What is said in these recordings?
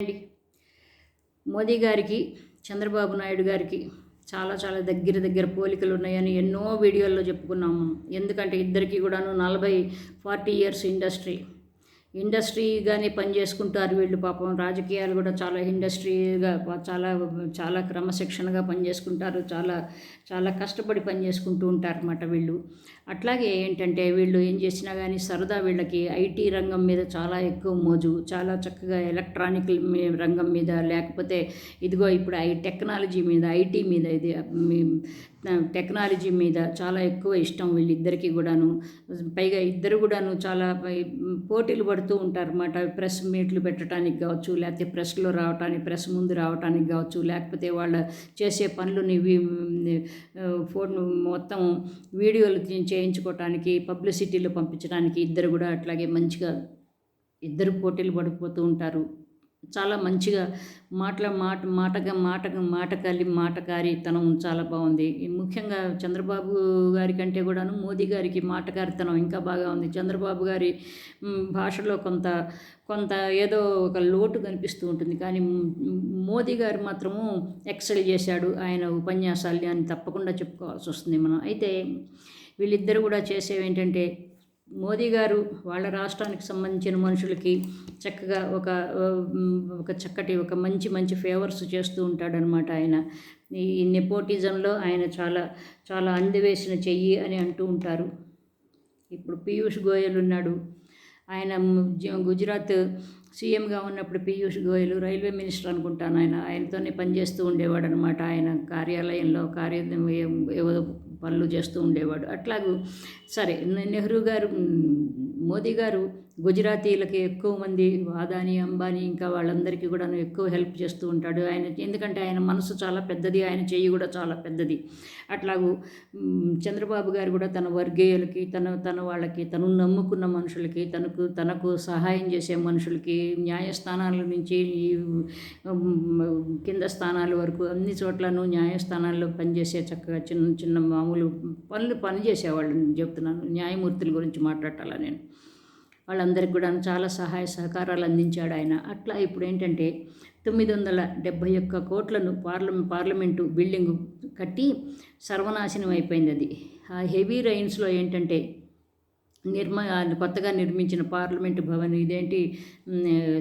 అండి మోదీ గారికి చంద్రబాబు నాయుడు గారికి చాలా చాలా దగ్గర దగ్గర పోలికలు ఉన్నాయని ఎన్నో వీడియోల్లో చెప్పుకున్నాము. ఎందుకంటే ఇద్దరికి కూడాను నలభై ఫార్టీ ఇయర్స్ ఇండస్ట్రీ. ఇండస్ట్రీగానే పనిచేసుకుంటారు వీళ్ళు పాపం. రాజకీయాలు కూడా చాలా ఇండస్ట్రీగా చాలా చాలా క్రమశిక్షణగా పనిచేసుకుంటారు చాలా చాలా కష్టపడి పనిచేసుకుంటూ ఉంటారు అన్నమాట వీళ్ళు. అట్లాగే ఏంటంటే వీళ్ళు ఏం చేసినా కానీ సరదా వీళ్ళకి ఐటీ రంగం మీద చాలా ఎక్కువ మోజు. చాలా చక్కగా ఎలక్ట్రానిక్ రంగం మీద లేకపోతే ఇదిగో ఇప్పుడు ఐ టెక్నాలజీ మీద ఐటీ మీద ఇది టెక్నాలజీ మీద చాలా ఎక్కువ ఇష్టం వీళ్ళిద్దరికీ కూడాను. పైగా ఇద్దరు కూడాను చాలా పోటీలు పోటీలు పడుతూ ఉంటారు అన్నమాట ప్రెస్ మీట్లు పెట్టడానికి కావచ్చు లేకపోతే ప్రెస్లో రావటానికి ప్రెస్ ముందు రావటానికి కావచ్చు లేకపోతే వాళ్ళ చేసే పనులని ఫోన్ మొత్తం వీడియోలు చేయించుకోవటానికి పబ్లిసిటీలో పంపించడానికి ఇద్దరు కూడా అట్లాగే మంచిగా ఇద్దరు పోటీలు పడిపోతూ ఉంటారు. చాలా మంచిగా మాటల మాట మాటగా మాటగా మాటకాలి మాటకారితనం చాలా బాగుంది. ముఖ్యంగా చంద్రబాబు గారి కంటే కూడాను మోదీ గారికి మాటకారితనం ఇంకా బాగా ఉంది. చంద్రబాబు గారి భాషలో కొంత కొంత ఏదో ఒక లోటు కనిపిస్తూ ఉంటుంది. కానీ మోదీ గారు మాత్రము ఎక్సెల్ చేశాడు. ఆయన ఉపన్యాసాలు అని తప్పకుండా చెప్పుకోవాల్సి వస్తుంది మనం. అయితే వీళ్ళిద్దరు కూడా చేసేవి ఏంటంటే మోదీ గారు వాళ్ళ రాష్ట్రానికి సంబంధించిన మనుషులకి చక్కగా ఒక ఒక చక్కటి ఒక మంచి మంచి ఫేవర్స్ చేస్తూ ఉంటాడనమాట ఆయన. ఈ నెపోటిజంలో ఆయన చాలా చాలా అందివేసిన చెయ్యి అని అంటూ ఉంటారు. ఇప్పుడు పీయూష్ గోయల్ ఉన్నాడు. ఆయన గుజరాత్ సీఎంగా ఉన్నప్పుడు పీయూష్ గోయల్ రైల్వే మినిస్టర్ అనుకుంటాను ఆయన. ఆయనతోనే పనిచేస్తూ ఉండేవాడు అనమాట ఆయన కార్యాలయంలో కార్య పనులు చేస్తూ ఉండేవాడు. అట్లాగూ సరే నెహ్రూ గారు మోదీ గారు గుజరాతీలకి ఎక్కువ మంది అదాని అంబానీ ఇంకా వాళ్ళందరికీ కూడా ఎక్కువ హెల్ప్ చేస్తూ ఉంటాడు. ఆయన ఎందుకంటే ఆయన మనసు చాలా పెద్దది ఆయన చెయ్యి కూడా చాలా పెద్దది. అట్లాగూ చంద్రబాబు గారు కూడా తన వర్గీయులకి తన తన వాళ్ళకి తను నమ్ముకున్న మనుషులకి తనకు తనకు సహాయం చేసే మనుషులకి న్యాయస్థానాల నుంచి ఈ కింద స్థానాల వరకు అన్ని చోట్లను న్యాయస్థానాల్లో పనిచేసే చక్కగా చిన్న చిన్న మామూలు పనులు పనిచేసేవాళ్ళని చెప్తున్నాను. న్యాయమూర్తుల గురించి మాట్లాడాలా నేను. వాళ్ళందరికీ కూడా చాలా సహాయ సహకారాలు అందించాడు ఆయన. అట్లా ఇప్పుడు ఏంటంటే తొమ్మిది వందల డెబ్భై ఒక్క కోట్లను పార్లమె పార్లమెంటు బిల్డింగు కట్టి సర్వనాశనం అయిపోయింది అది. ఆ హెవీ రైన్స్లో ఏంటంటే నిర్మ కొత్తగా నిర్మించిన పార్లమెంటు భవన్ ఇదేంటి?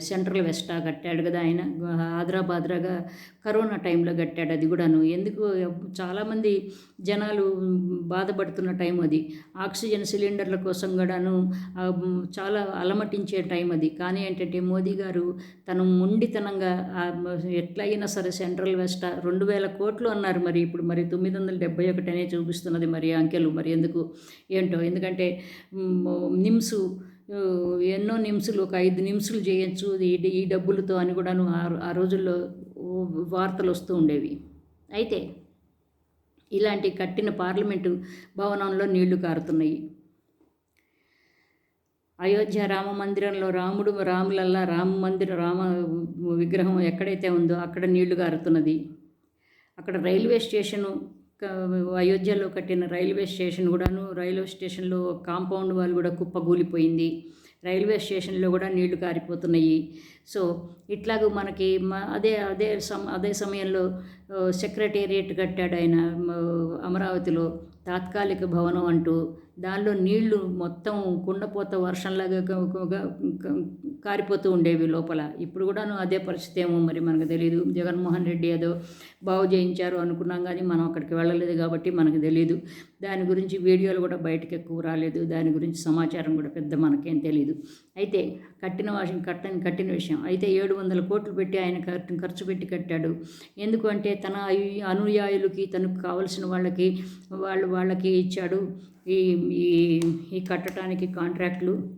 సెంట్రల్ వెస్టా కట్టాడు కదా ఆయన. ఆద్రాబాద్రాగా కరోనా టైంలో కట్టాడు అది కూడాను. ఎందుకు? చాలామంది జనాలు బాధపడుతున్న టైం అది. ఆక్సిజన్ సిలిండర్ల కోసం కూడాను చాలా అలమటించే టైం అది. కానీ ఏంటంటే మోదీ గారు తను మొండితనంగా ఎట్లయినా సరే సెంట్రల్ వెస్టా రెండు వేల కోట్లు అన్నారు మరి. ఇప్పుడు మరి తొమ్మిది వందల డెబ్బై ఒకటి అనే చూపిస్తున్నది మరి అంకెలు. మరి ఎందుకు? ఏంటో? ఎందుకంటే నిమ్సు ఎన్నో నిమ్సులు ఒక ఐదు నిమ్సులు చేయొచ్చు. ఈ ఈ డబ్బులతో అని కూడాను ఆ- ఆ రోజుల్లో వార్తలు వస్తూ ఉండేవి. అయితే ఇలాంటి కట్టిన పార్లమెంటు భవనంలో నీళ్ళు కారుతున్నాయి. అయోధ్య రామ మందిరంలో రాముడు రాములల్లా రామ మందిర రామ విగ్రహం ఎక్కడైతే ఉందో అక్కడ నీళ్ళు కారుతున్నది. అక్కడ రైల్వే స్టేషను అయోధ్యలో కట్టిన రైల్వే స్టేషన్ కూడాను రైల్వే స్టేషన్లో కాంపౌండ్ వాళ్ళు కూడా కుప్పగూలిపోయింది. రైల్వే స్టేషన్లో కూడా నీళ్ళు కారిపోతున్నాయి. సో ఇట్లాగూ మనకి అదే అదే సమ అదే సమయంలో సెక్రటేరియట్ కట్టాడు ఆయన అమరావతిలో తాత్కాలిక భవనం అంటూ దానిలో నీళ్ళు మొత్తం కుండపోత వర్షంలాగా కారిపోతూ ఉండేవి లోపల. ఇప్పుడు కూడాను అదే పరిస్థితి ఏమో మరి మనకు తెలియదు జగన్మోహన్ రెడ్డి ఏదో బాగు చేయించారు అనుకున్నాం కానీ మనం అక్కడికి వెళ్ళలేదు కాబట్టి మనకు తెలియదు దాని గురించి వీడియోలు కూడా బయటకు ఎక్కువ రాలేదు. దాని గురించి సమాచారం కూడా పెద్ద మనకేం తెలియదు అయితే కట్టిన విషయం కట్టని కట్టిన విషయం. అయితే ఏడు వందల కోట్లు పెట్టి ఆయన ఖర్చు- పెట్టి కట్టాడు. ఎందుకంటే తన అనుయాయులకి తనకు కావలసిన వాళ్ళకి వాళ్ళు వాళ్ళకి ఇచ్చాడు. ఈ ఈ కట్టడానికి కాంట్రాక్ట్లు.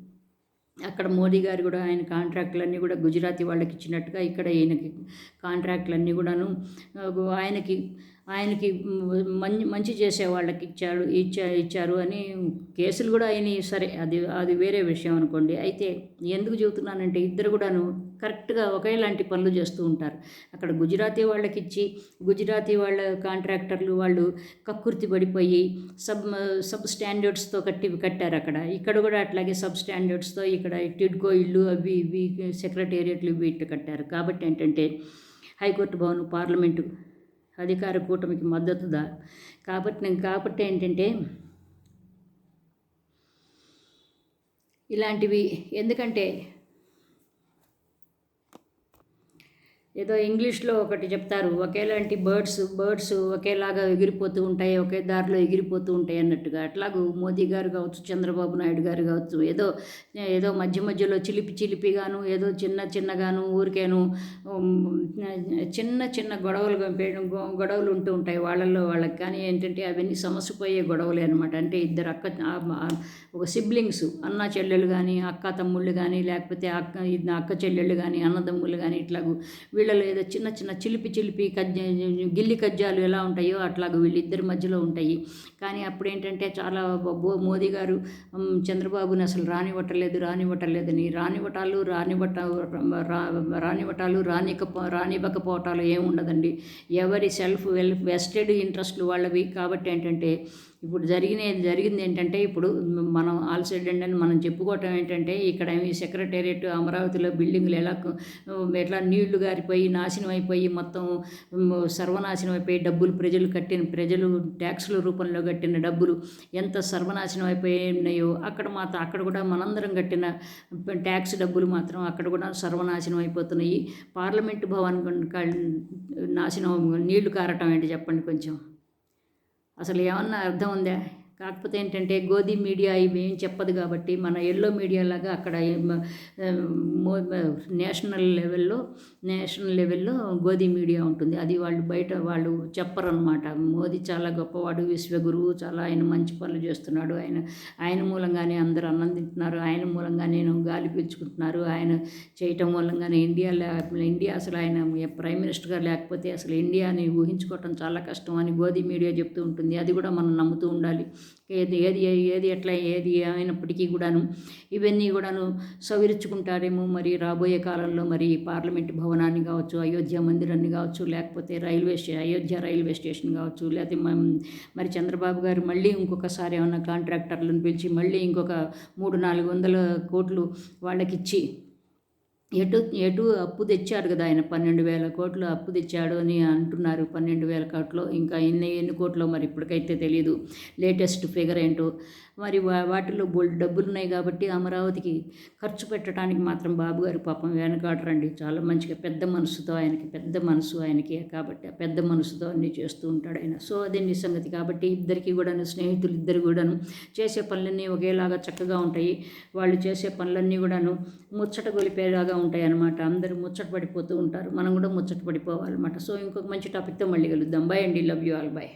అక్కడ మోదీ గారు కూడా ఆయన కాంట్రాక్టులన్నీ కూడా గుజరాతీ వాళ్ళకి ఇచ్చినట్టుగా ఇక్కడ ఈయనకి కాంట్రాక్టులన్నీ కూడాను ఆయనకి ఆయనకి మంచి మంచి చేసే వాళ్ళకి ఇచ్చాడు ఇచ్చా ఇచ్చారు అని కేసులు కూడా అయినాయి. సరే అది అది వేరే విషయం అనుకోండి. అయితే ఎందుకు చెబుతున్నానంటే ఇద్దరు కూడాను కరెక్ట్గా ఒకేలాంటి పనులు చేస్తూ ఉంటారు. అక్కడ గుజరాతీ వాళ్ళకి ఇచ్చి గుజరాతీ వాళ్ళ కాంట్రాక్టర్లు వాళ్ళు కక్కుర్తి పడిపోయి సబ్ సబ్ స్టాండర్డ్స్తో కట్టి కట్టారు అక్కడ. ఇక్కడ కూడా అట్లాగే సబ్ స్టాండర్డ్స్తో ఇక్కడ టిడ్కో ఇల్లు అవి ఇవి సెక్రటేరియట్లు ఇవి ఇట్టు కట్టారు. కాబట్టి ఏంటంటే హైకోర్టు భవన్ పార్లమెంటు అధికార కూటమికి మద్దతుదా? కాబట్టి నేను కాబట్టి ఏంటంటే ఇలాంటివి ఎందుకంటే ఏదో ఇంగ్లీష్లో ఒకటి చెప్తారు ఒకేలాంటి బర్డ్స్ బర్డ్స్ ఒకేలాగా ఎగిరిపోతూ ఉంటాయి ఒకే దారిలో ఎగిరిపోతూ ఉంటాయి అన్నట్టుగా. అట్లాగూ మోదీ గారు కావచ్చు చంద్రబాబు నాయుడు గారు కావచ్చు ఏదో ఏదో మధ్య మధ్యలో చిలిపి చిలిపిగాను ఏదో చిన్న చిన్నగాను ఊరికేను చిన్న చిన్న గొడవలు గొడవలు ఉంటూ ఉంటాయి వాళ్ళల్లో వాళ్ళకి. కానీ ఏంటంటే అవన్నీ సమస్యపోయే గొడవలే అనమాట అంటే ఇద్దరు అక్క ఒక సిబ్లింగ్స్ అన్న చెల్లెలు కానీ అక్క తమ్ముళ్ళు కానీ లేకపోతే అక్క అక్క చెల్లెళ్ళు కానీ అన్నదమ్ముళ్ళు కానీ ఇట్లాగూ వీళ్ళలో ఏదో చిన్న చిన్న చిలిపి చిలిపి కజ్జ గిల్లి కజ్జాలు ఎలా ఉంటాయో అట్లాగ వీళ్ళిద్దరి మధ్యలో ఉంటాయి. కానీ అప్పుడు ఏంటంటే చాలా బో మోదీ గారు చంద్రబాబుని అసలు రానివ్వటలేదు రానివ్వటలేదని. రానివ్వటాలు రానివ్వట రా- రానివ్వటాలు రానిక రానివ్వకపోవటాలు ఏముండదండి ఎవరి సెల్ఫ్ వెల్ వెస్టెడ్ ఇంట్రెస్ట్లు వాళ్ళవి. కాబట్టి ఏంటంటే ఇప్పుడు జరిగిన జరిగింది ఏంటంటే ఇప్పుడు మనం ఆల్ అని మనం చెప్పుకోవటం ఏంటంటే ఇక్కడ ఈ సెక్రటేరియట్ అమరావతిలో బిల్డింగ్లు ఎలా ఎట్లా నీళ్ళు గారిపోయి నాశనం అయిపోయి మొత్తం సర్వనాశనం అయిపోయి డబ్బులు ప్రజలు కట్టిన ప్రజలు ట్యాక్స్ల రూపంలో కట్టిన డబ్బులు ఎంత సర్వనాశనం అయిపోయినాయో అక్కడ మాత్రం అక్కడ కూడా మనందరం కట్టిన ట్యాక్స్ డబ్బులు మాత్రం అక్కడ కూడా సర్వనాశనం అయిపోతున్నాయి. పార్లమెంటు భవన్ క- నాశనం నీళ్ళు కారటం ఏంటి చెప్పండి కొంచెం? అసలు ఏమన్నా అర్థం ఉందా? కాకపోతే ఏంటంటే గోధి మీడియా ఇవి ఏం చెప్పదు కాబట్టి మన ఎల్లో మీడియా లాగా అక్కడ నేషనల్ లెవెల్లో నేషనల్ లెవెల్లో గోధి మీడియా ఉంటుంది. అది వాళ్ళు బయట వాళ్ళు చెప్పరనమాట మోదీ చాలా గొప్పవాడు విశ్వగురువు చాలా ఆయన మంచి పనులు చేస్తున్నాడు. ఆయన ఆయన మూలంగానే అందరూ ఆనందింటున్నారు ఆయన మూలంగా నేను గాలి పీల్చుకుంటున్నారు. ఆయన చేయటం మూలంగానే ఇండియా ఇండియా అసలు ఆయన ప్రైమ్ మినిస్టర్గా లేకపోతే అసలు ఇండియాని ఊహించుకోవటం చాలా కష్టం అని గోధి మీడియా చెప్తూ ఉంటుంది. అది కూడా మనం నమ్ముతూ ఉండాలి. ఏది ఏది ఏది ఎట్లా ఏది అయినప్పటికీ కూడాను ఇవన్నీ కూడాను సవరించుకుంటారేమో మరి రాబోయే కాలంలో మరి పార్లమెంట్ భవనాన్ని కావచ్చు అయోధ్య మందిరాన్ని కావచ్చు లేకపోతే railway station Ayodhya railway station కావచ్చు లేకపోతే మరి చంద్రబాబు గారు మళ్ళీ ఇంకొకసారి ఏమన్నా కాంట్రాక్టర్లను పిలిచి మళ్ళీ ఇంకొక మూడు నాలుగు వందల కోట్లు వాళ్ళకిచ్చి ఎటు ఎటు అప్పు తెచ్చాడు కదా ఆయన? పన్నెండు వేల కోట్లు అప్పు తెచ్చాడు అని అంటున్నారు. పన్నెండు వేల కోట్లు ఇంకా ఎన్ని ఎన్ని కోట్లు మరి ఇప్పటికైతే తెలియదు లేటెస్ట్ ఫిగర్ ఏంటో. మరి వా- వాటిలో బోల్డ్ డబ్బులు ఉన్నాయి కాబట్టి అమరావతికి ఖర్చు పెట్టడానికి మాత్రం బాబు గారు పాపం వెనకాడరండి చాలా మంచిగా పెద్ద మనసుతో ఆయనకి పెద్ద మనసు ఆయనకి కాబట్టి ఆ పెద్ద మనసుతో అన్నీ చేస్తూ ఉంటాడు ఆయన. సో అదే సంగతి. కాబట్టి ఇద్దరికి కూడాను స్నేహితులు ఇద్దరు కూడాను చేసే పనులన్నీ ఒకేలాగా చక్కగా ఉంటాయి. వాళ్ళు చేసే పనులన్నీ కూడాను ముచ్చట గొలిపేలాగా ఉంటాయి అన్నమాట అందరూ ముచ్చట పడిపోతూ ఉంటారు. మనం కూడా ముచ్చట పడిపోవాలన్నమాట. సో ఇంకొక మంచి టాపిక్తో మళ్ళీ కలుద్దాం. బాయ్ అండి. Love you all bye